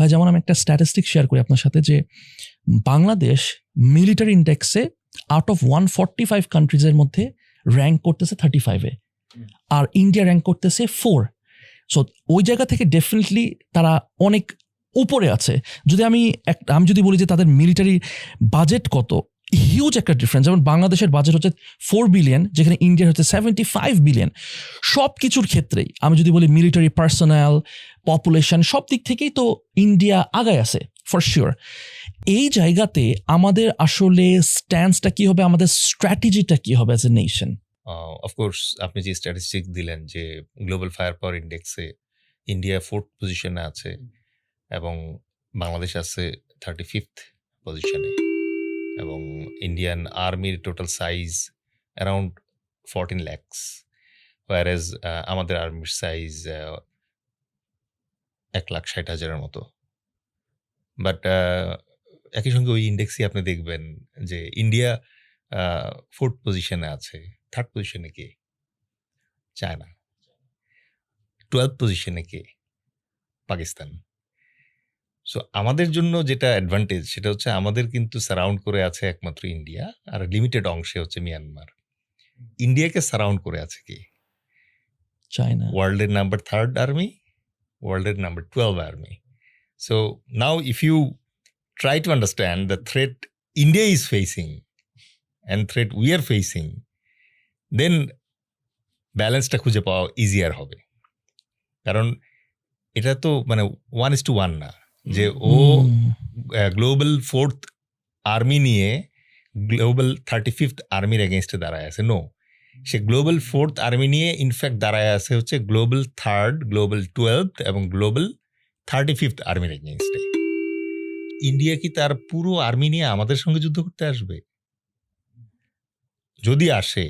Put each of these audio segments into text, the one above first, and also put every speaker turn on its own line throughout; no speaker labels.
ভাই যেমন আমি একটা স্ট্যাটিস্টিক শেয়ার করি আপনার সাথে যে Bangladesh military ইন্ডেক্সে out of one forty five কান্ট্রিজের মধ্যে র্যাঙ্ক করতেছে থার্টি ফাইভে আর ইন্ডিয়া র্যাঙ্ক করতেছে ফোর সো ওই জায়গা থেকে ডেফিনেটলি তারা অনেক উপরে আছে। যদি আমি এক আমি যদি বলি যে তাদের মিলিটারি বাজেট কত হিউজ একটা ডিফারেন্স যেমন বাংলাদেশের বাজেট হচ্ছে ফোর বিলিয়ন যেখানে ইন্ডিয়ার হচ্ছে সেভেন্টি ফাইভ বিলিয়ন সব কিছুর ক্ষেত্রেই, আমি যদি বলি মিলিটারি পার্সোনাল পপুলেশন সব দিক থেকেই তো ইন্ডিয়া আগায় আছে ফর শিওর এই জায়গাতে আমাদের আসলে স্ট্যান্ডসটা কি হবে, আমাদের স্ট্র্যাটেজিটা কি হবে অ্যাজ এ নেশন
অফকোর্স আপনি যে স্ট্যাটিস্টিক দিলেন যে গ্লোবাল ফায়ার পাওয়ার ইন্ডেক্সে ইন্ডিয়া ফোর্থ পজিশনে আছে এবং বাংলাদেশ আছে থার্টি ফিফথ পজিশনে এবং ইন্ডিয়ান আর্মির total size around fourteen lakhs ওয়ারেজ আমাদের আর্মির সাইজ এক লাখ ষাট হাজারের মতো। বাট একই সঙ্গে ওই ইন্ডেক্সই আপনি দেখবেন যে ইন্ডিয়া ফোর্থ পজিশনে আছে। থার্ড পজিশনে কে? চায়না টুয়েলভ পজিশনে কে? পাকিস্তান সো আমাদের জন্য যেটা অ্যাডভান্টেজ সেটা হচ্ছে আমাদের কিন্তু সারাউন্ড করে আছে একমাত্র ইন্ডিয়া আর লিমিটেড অংশে হচ্ছে মিয়ানমার ইন্ডিয়াকে সারাউন্ড করে আছে কি?
চায়না
ওয়ার্ল্ডের নাম্বার থার্ড আর্মি ওয়ার্ল্ডের number twelve army so now if you try to understand the threat India is facing and threat we are facing, then ব্যালেন্সটা খুঁজে পাওয়া ইজিয়ার হবে। কারণ এটা তো মানে ওয়ান ইস টু ওয়ান না। যে ও গ্লোবাল ফোর্থ আর্মি নিয়ে গ্লোবাল থার্টি ফিফথ আর্মির এগেনস্টে দাঁড়ায় আছে। No say global fourth army নিয়ে ইনফ্যাক্ট দাঁড়ায় আছে হচ্ছে গ্লোবাল থার্ড গ্লোবাল টুয়েলভ এবং গ্লোবাল থার্টি ফিফথ আর্মির এগেনস্টে ইন্ডিয়া কি তার পুরো আর্মি নিয়ে আমাদের সঙ্গে যুদ্ধ করতে আসবে? যদি আসে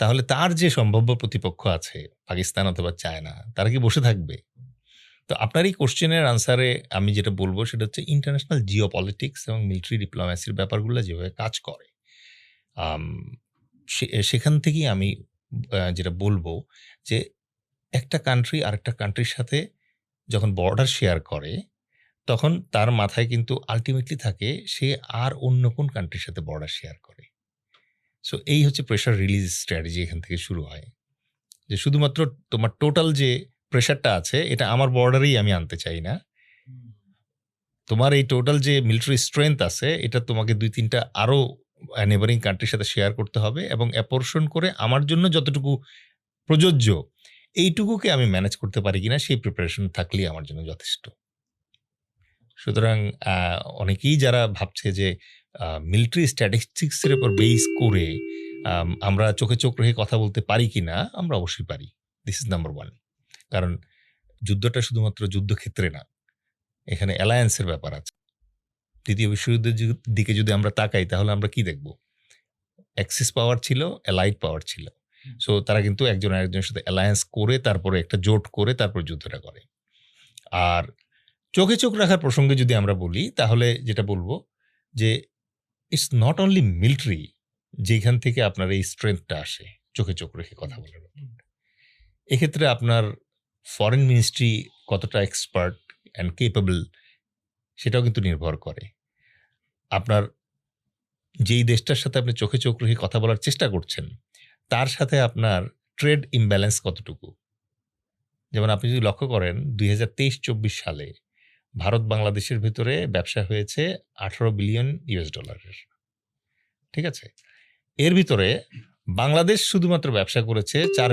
তাহলে তার যে সম্ভাব্য প্রতিপক্ষ আছে পাকিস্তান অথবা চায়না তারা কি বসে থাকবে? তো আপনার এই কোশ্চেনের আনসারে আমি যেটা বলব সেটা হচ্ছে ইন্টারন্যাশনাল জিও পলিটিক্স এবং মিলিটারি ডিপ্লোম্যাসির ব্যাপারগুলো যেভাবে কাজ করে। সেখান থেকেই আমি যেটা বলব যে একটা কান্ট্রি আরেকটা কান্ট্রির সাথে যখন বর্ডার শেয়ার করে, তখন তার মাথায় কিন্তু আলটিমেটলি থাকে সে আর অন্য কোন কান্ট্রির সাথে বর্ডার শেয়ার করে। সো এই হচ্ছে প্রেশার রিলিজ স্ট্র্যাটেজি এখান থেকে শুরু হয়। যে শুধুমাত্র তোমার টোটাল যে প্রেশারটা আছে, এটা আমার বর্ডারেই আমি আনতে চাই না। তোমার এই টোটাল যে মিলিটারি স্ট্রেংথ আছে, এটা তোমাকে দুই তিনটা আরও নেবারিং কান্ট্রির সাথে শেয়ার করতে হবে এবং অ্যাপোর্শন করে আমার জন্য যতটুকু প্রযোজ্য, এইটুকুকে আমি ম্যানেজ করতে পারি কিনা, সেই প্রিপারেশন থাকলেই আমার জন্য যথেষ্ট। সুতরাং অনেকেই যারা ভাবছে যে মিলিটারি স্ট্যাটিস্টিক্সের উপর বেস করে আমরা চোখে চোখ রেখে কথা বলতে পারি কি না আমরা অবশ্যই পারি। দিস ইজ নাম্বার ওয়ান কারণ যুদ্ধটা শুধুমাত্র যুদ্ধক্ষেত্রে না এখানে অ্যালায়েন্সের ব্যাপার আছে। দ্বিতীয় বিশ্বযুদ্ধের দিকে যদি আমরা তাকাই তাহলে আমরা কি দেখব? অ্যাক্সিস পাওয়ার ছিল অ্যালাইড পাওয়ার ছিল। সো তারা কিন্তু একজন আরেকজনের সাথে অ্যালায়েন্স করে তারপরে একটা জোট করে তারপর যুদ্ধটা করে। আর চোখে চোখ রাখার প্রসঙ্গে যদি আমরা বলি তাহলে যেটা বলব যে ইটস নট অনলি মিলিটারি যেখান থেকে আপনার এই স্ট্রেংথটা আসে চোখে চোখ রেখে কথা বলার এক্ষেত্রে আপনার ফরেন মিনিস্ট্রি কতটা এক্সপার্ট অ্যান্ড কেপেবল সেটাও কিন্তু নির্ভর করে। আপনার যেই দেশটার সাথে আপনি চোখে চোখ রেখে কথা বলার চেষ্টা করছেন, তার সাথে আপনার ট্রেড ইমব্যালেন্স কতটুকু? যেমন আপনি যদি লক্ষ্য করেন, দুই হাজার তেইশ চব্বিশ সালে ভারত বাংলাদেশের ভেতরে ব্যবসা হয়েছে আঠারো বিলিয়ন ইউএস ডলারের ঠিক আছে? এর ভিতরে বাংলাদেশ শুধুমাত্র ব্যবসা করেছে চার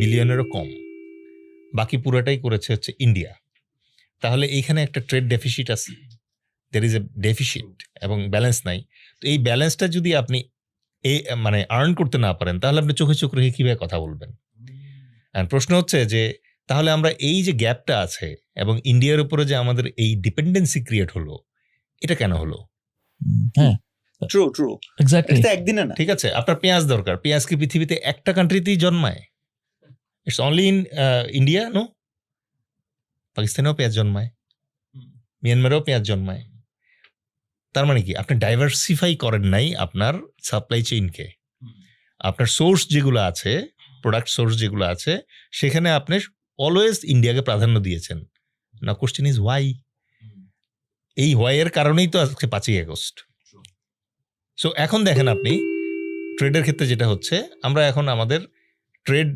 বিলিয়নেরও কম। বাকি পুরোটাই করেছে হচ্ছে ইন্ডিয়া তাহলে এইখানে একটা ট্রেড ডেফিসিট আছে। দের ইজ এ ডেফিসিট এবং ব্যালেন্স নাই। তো এই ব্যালেন্সটা যদি আপনি এই মানে আর্ন করতে না পারেন তাহলে আপনি চোখে চোখ রেখে কীভাবে কথা বলবেন? প্রশ্ন হচ্ছে যে তাহলে আমরা এই যে গ্যাপটা আছে এবং ইন্ডিয়ার উপরে যে আমাদের এই ডিপেন্ডেন্সি ক্রিয়েট হলো এটা কেন হলো?
হ্যাঁ।
ট্রু ট্রু
এক্স্যাক্টলি
এটা একদিনে না।
ঠিক আছে আপনার পেঁয়াজ দরকার। পেঁয়াজ কি পৃথিবীতে একটা কান্ট্রিতেই জন্মায়? It's only in India no পাকিস্তানেও পেঁয়াজ জন্মায় মিয়ানমারেও পেঁয়াজ জন্মায় তার মানে কি আপনি ডাইভার্সিফাই করেন নাই আপনার সাপ্লাই চেইনকে আপনার সোর্স যেগুলো আছে প্রোডাক্ট সোর্স যেগুলো আছে সেখানে আপনি অলওয়েজ ইন্ডিয়াকে প্রাধান্য দিয়েছেন না কোশ্চেন ইজ ওয়াই এই হোয়াইয়ের কারণেই তো আজকে পাঁচই আগস্ট। সো এখন দেখেন আপনি ট্রেডের ক্ষেত্রে যেটা হচ্ছে, আমরা এখন আমাদের ট্রেড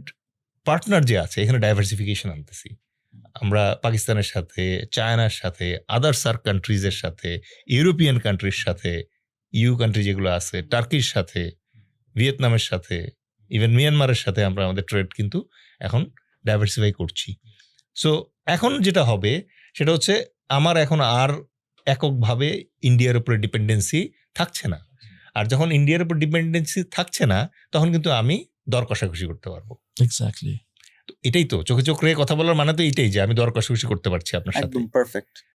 পার্টনার যে আছে, এখানে ডাইভার্সিফিকেশন আনতেছি। আমরা পাকিস্তানের সাথে, চায়নার সাথে আদার সার্ক কান্ট্রিজের সাথে ইউরোপিয়ান কান্ট্রির সাথে ইউ কান্ট্রি যেগুলো আছে টার্কির সাথে ভিয়েতনামের সাথে ইভেন মিয়ানমারের সাথে আমরা আমাদের ট্রেড কিন্তু এখন ডাইভার্সিফাই করছি। সো এখন যেটা হবে, সেটা হচ্ছে আমার এখন আর এককভাবে ইন্ডিয়ার উপরে ডিপেন্ডেন্সি থাকছে না। আর যখন ইন্ডিয়ার উপর ডিপেন্ডেন্সি থাকছে না, তখন কিন্তু আমি দর কষাকষি করতে পারব।
এক্স্যাক্টলি
এটাই তো চোখে চোখ রেখে কথা বলার মানে তো এটাই যে আমি দরকার কষাকষি করতে পারছি আপনার সাথে।
একদম পারফেক্ট